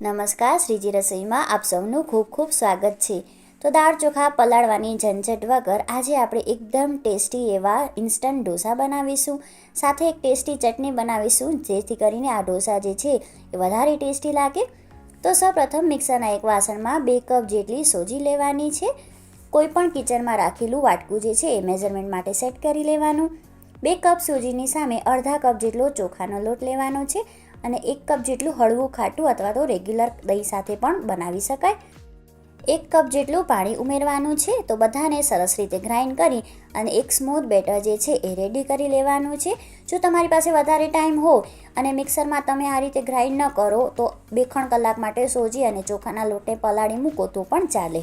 નમસ્કાર શ્રીજી રસોઈમાં આપ સૌનું ખૂબ ખૂબ સ્વાગત છે. તો દાળ ચોખા પલાળવાની ઝંઝટ વગર આજે આપણે એકદમ ટેસ્ટી એવા ઇન્સ્ટન્ટ ઢોસા બનાવીશું. સાથે એક ટેસ્ટી ચટણી બનાવીશું, જેથી કરીને આ ઢોસા જે છે એ વધારે ટેસ્ટી લાગે. તો સૌપ્રથમ મિક્સરના એક વાસણમાં બે કપ જેટલી સોજી લેવાની છે. કોઈપણ કિચનમાં રાખેલું વાટકું જે છે એ મેઝરમેન્ટ માટે સેટ કરી લેવાનું. બે કપ સોજીની સામે અડધા કપ જેટલો ચોખાનો લોટ લેવાનો છે. અને એક કપ જેટલું હળવું ખાટું અથવા તો રેગ્યુલર દહીં સાથે પણ બનાવી શકાય. એક કપ જેટલું પાણી ઉમેરવાનું છે તો બધાને સરસ રીતે ગ્રાઇન્ડ કરી અને એક સ્મૂથ બેટર જે છે એ રેડી કરી લેવાનું છે. જો તમારી પાસે વધારે ટાઈમ હો અને મિક્સરમાં તમે આ રીતે ગ્રાઇન્ડ ન કરો તો બે ત્રણ કલાક માટે સોજી અને ચોખાના લોટને પલાળી મૂકો તો પણ ચાલે.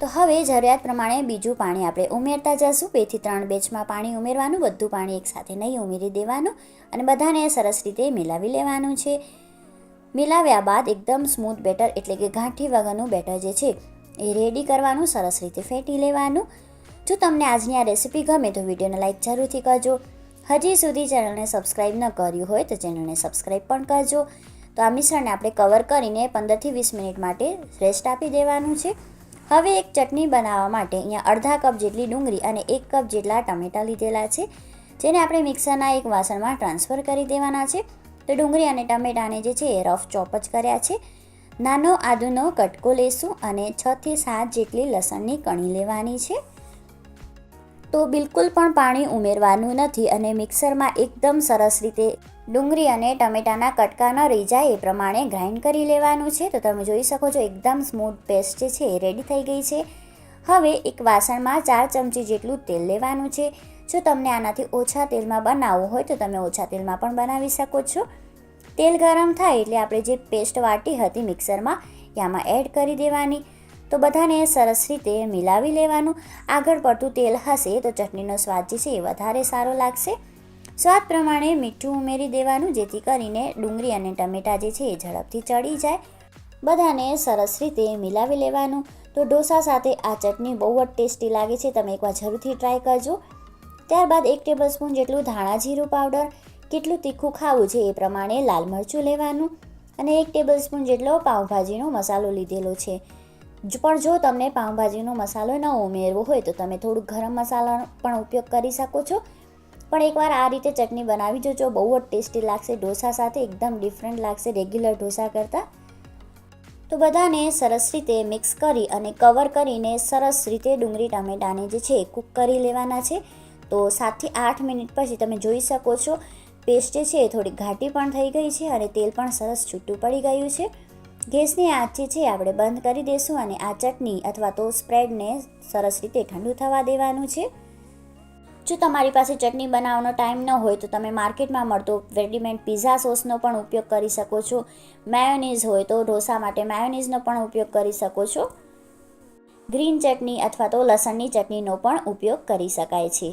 તો હવે જરૂરિયાત પ્રમાણે બીજું પાણી આપણે ઉમેરતા જશું. બેથી ત્રણ બેચમાં પાણી ઉમેરવાનું, બધું પાણી એકસાથે નહીં ઉમેરી દેવાનું અને બધાને સરસ રીતે મિલાવી લેવાનું છે. મિલાવ્યા બાદ એકદમ સ્મૂથ બેટર એટલે કે ગાંઠી વગરનું બેટર જે છે એ રેડી કરવાનું, સરસ રીતે ફેંટી લેવાનું. જો તમને આજની આ રેસીપી ગમે તો વિડીયોને લાઇક જરૂરથી કરજો. હજી સુધી ચેનલને સબસ્ક્રાઈબ ન કર્યું હોય તો ચેનલને સબસ્ક્રાઈબ પણ કરજો. તો આ મિશ્રણને આપણે કવર કરીને પંદરથી વીસ મિનિટ માટે રેસ્ટ આપી દેવાનું છે. હવે એક ચટણી બનાવવા માટે અહીંયા અડધા કપ જેટલી ડુંગળી અને એક કપ જેટલા ટમેટાં લીધેલા છે, જેને આપણે મિક્સરના એક વાસણમાં ટ્રાન્સફર કરી દેવાના છે. તો ડુંગળી અને ટમેટાને જે છે એ રફ ચોપ જ કર્યા છે. નાનો આદુનો કટકો લેશું અને છથી સાત જેટલી લસણની કણી લેવાની છે. તો બિલકુલ પણ પાણી ઉમેરવાનું નથી અને મિક્સરમાં એકદમ સરસ રીતે ડુંગળી અને ટમેટાના કટકા ન રહી જાય એ પ્રમાણે ગ્રાઇન્ડ કરી લેવાનું છે. તો તમે જોઈ શકો છો, એકદમ સ્મૂથ પેસ્ટ જે છે એ રેડી થઈ ગઈ છે. હવે એક વાસણમાં ચાર ચમચી જેટલું તેલ લેવાનું છે. જો તમને આનાથી ઓછા તેલમાં બનાવવું હોય તો તમે ઓછા તેલમાં પણ બનાવી શકો છો. તેલ ગરમ થાય એટલે આપણે જે પેસ્ટ વાટી હતી મિક્સરમાં એ એડ કરી દેવાની. તો બધાને સરસ રીતે મિલાવી લેવાનું. આગળ પડતું તેલ હશે તો ચટણીનો સ્વાદ જે છે એ વધારે સારો લાગશે. સ્વાદ પ્રમાણે મીઠું ઉમેરી દેવાનું, જેથી કરીને ડુંગળી અને ટમેટાં જે છે એ ઝડપથી ચડી જાય. બધાને સરસ રીતે મિલાવી લેવાનું. તો ઢોસા સાથે આ ચટણી બહુ જ ટેસ્ટી લાગે છે. તમે એકવાર જરૂરથી ટ્રાય કરજો. ત્યારબાદ એક ટેબલ સ્પૂન જેટલું ધાણા જીરું પાવડર, કેટલું તીખું ખાવું છે એ પ્રમાણે લાલ મરચું લેવાનું અને એક ટેબલ સ્પૂન જેટલો પાઉંભાજીનો મસાલો લીધેલો છે. પણ જો તમને પાઉંભાજીનો મસાલો ન ઉમેરવો હોય તો તમે થોડુંક ગરમ મસાલાનો પણ ઉપયોગ કરી શકો છો. પણ એકવાર આ રીતે ચટણી બનાવી જોજો. બહુ જ ટેસ્ટી લાગશે. ઢોસા સાથે એકદમ ડિફરન્ટ લાગશે રેગ્યુલર ઢોસા કરતાં. તો બધાને સરસ રીતે મિક્સ કરી અને કવર કરીને સરસ રીતે ડુંગળી ટામેટાને જે છે કૂક કરી લેવાના છે. તો સાતથી આઠ મિનિટ પછી તમે જોઈ શકો છો પેસ્ટ છે એ થોડી ઘાટી પણ થઈ ગઈ છે અને તેલ પણ સરસ છૂટું પડી ગયું છે. ગેસની આંચ છે આપણે બંધ કરી દઈશું અને આ ચટણી અથવા તો સ્પ્રેડને સરસ રીતે ઠંડુ થવા દેવાનું છે. જો તમારી પાસે ચટણી બનાવવાનો ટાઈમ ન હોય તો તમે માર્કેટમાં મળતો રેડીમેડ પીઝા સોસનો પણ ઉપયોગ કરી શકો છો. મેયોનીઝ હોય તો ઢોસા માટે મેયોનીઝનો પણ ઉપયોગ કરી શકો છો. ગ્રીન ચટણી અથવા તો લસણની ચટણીનો પણ ઉપયોગ કરી શકાય છે.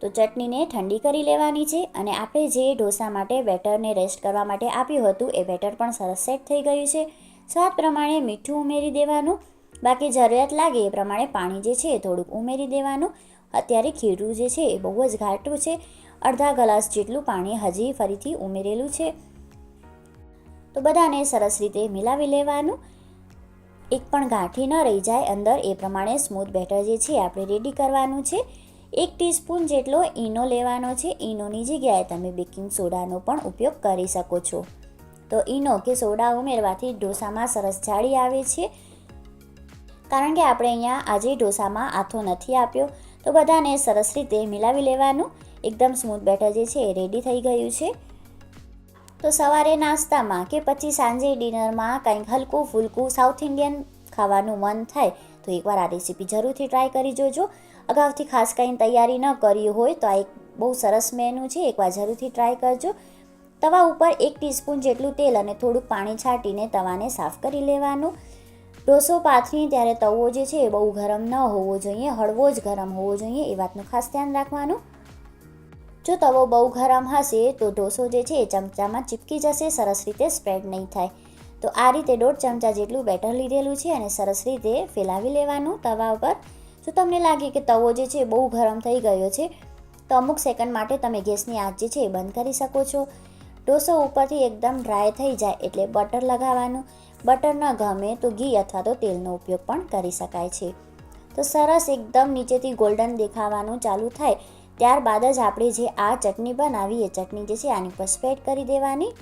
તો ચટણીને ઠંડી કરી લેવાની છે અને આપણે જે ઢોસા માટે બેટરને રેસ્ટ કરવા માટે આપ્યું હતું એ બેટર પણ સરસ સેટ થઈ ગયું છે. સ્વાદ પ્રમાણે મીઠું ઉમેરી દેવાનું. બાકી જરૂરિયાત લાગે એ પ્રમાણે પાણી જે છે એ થોડુંક ઉમેરી દેવાનું. અત્યારે ખીરું જે છે એ બહુ જ ઘાટું છે. અડધા ગ્લાસ જેટલું પાણી હજી ફરીથી ઉમેરેલું છે. તો બધાને સરસ રીતે મિલાવી લેવાનું. એક પણ ગાંઠી ન રહી જાય અંદર, એ પ્રમાણે સ્મૂથ બેટર જે છે આપણે રેડી કરવાનું છે. એક ટીસ્પૂન જેટલો ઈનો લેવાનો છે. ઈનોની જગ્યાએ તમે બેકિંગ સોડાનો પણ ઉપયોગ કરી શકો છો. તો ઈનો કે સોડા ઉમેરવાથી ઢોસામાં સરસ જાળી આવે છે. કારણ કે આપણે અહીંયા આજે ઢોસામાં આથો નથી આપ્યો. તો બધાને સરસ રીતે મિલાવી લેવાનું. એકદમ સ્મૂથ બેટર જે છે એ રેડી થઈ ગયું છે. તો સવારે નાસ્તામાં કે પછી સાંજે ડિનરમાં કંઈક હલકું ફૂલકું સાઉથ ઇન્ડિયન ખાવાનું મન થાય, તો એકવાર આ રેસીપી જરૂરથી ટ્રાય કરી જોજો. અગાઉથી ખાસ કંઈ તૈયારી ન કરી હોય તો આ એક બહુ સરસ મેનુ છે, એકવાર જરૂરથી ટ્રાય કરજો. તવા ઉપર એક ટીસ્પૂન જેટલું તેલ અને થોડુંક પાણી છાંટીને તવાને સાફ કરી લેવાનું. ઢોસો પાથરીએ ત્યારે તવો જે છે એ બહુ ગરમ ન હોવો જોઈએ, હળવો જ ગરમ હોવો જોઈએ એ વાતનું ખાસ ધ્યાન રાખવાનું. જો તવો બહુ ગરમ હશે તો ઢોસો જે છે એ ચમચામાં ચીપકી જશે, સરસ રીતે સ્પ્રેડ નહીં થાય. તો આ રીતે દોઢ ચમચા જેટલું બેટર લીધેલું છે અને સરસ રીતે ફેલાવી લેવાનું તવા ઉપર. જો તમને લાગે કે તવો જે છે બહુ ગરમ થઈ ગયો છે, તો અમુક સેકન્ડ માટે તમે ગેસની આંચ જે છે એ બંધ કરી શકો છો. ઢોસો ઉપરથી એકદમ ડ્રાય થઈ જાય એટલે બટર લગાવવાનું. બટર ન ગમે તો ઘી અથવા તો તેલનો ઉપયોગ પણ કરી શકાય છે. તો સરસ એકદમ નીચેથી ગોલ્ડન દેખાવાનું ચાલુ થાય, ત્યારબાદ જ આપણે જે આ ચટણી બનાવી, એ ચટણી જે છે આની પર સ્પ્રેડ કરી દેવાની.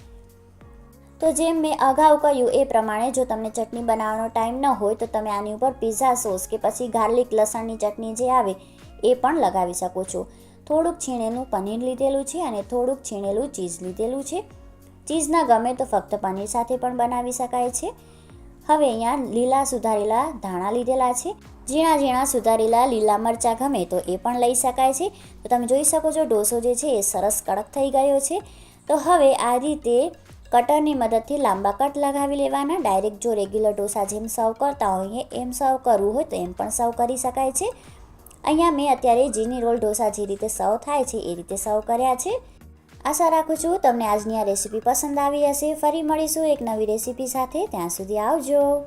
તો જેમ મેં અગાઉ કહ્યું એ પ્રમાણે જો તમને ચટણી બનાવવાનો ટાઈમ ન હોય, તો તમે આની ઉપર પિઝા સોસ કે પછી ગાર્લિક લસણની ચટણી જે આવે, એ પણ લગાવી શકો છો. થોડુંક છીણેલું પનીર લીધેલું છે અને થોડુંક છીણેલું ચીઝ લીધેલું છે. ચીઝ ના ગમે તો ફક્ત પનીર સાથે પણ બનાવી શકાય છે. હવે અહીંયા લીલા સુધારેલા ધાણા લીધેલા છે. ઝીણા ઝીણા સુધારેલા લીલા મરચાં ગમે તો એ પણ લઈ શકાય છે. તો તમે જોઈ શકો છો ડોસો જે છે એ સરસ કડક થઈ ગયો છે. તો હવે આ રીતે કટરની મદદથી લાંબા કટ લગાવી લેવાના. ડાયરેક્ટ જો રેગ્યુલર ડોસા જેમ સર્વ કરતા હોઈએ, એમ સર્વ કરવું હોય તો એમ પણ સર્વ કરી શકાય છે. અહીંયા મેં અત્યારે જીની રોલ ઢોસા જે રીતે સર્વ થાય છે એ રીતે સર્વ કર્યા છે. આશા રાખું છું તમને આજની આ રેસીપી પસંદ આવી હશે. ફરી મળીશું એક નવી રેસીપી સાથે. ત્યાં સુધી આવજો.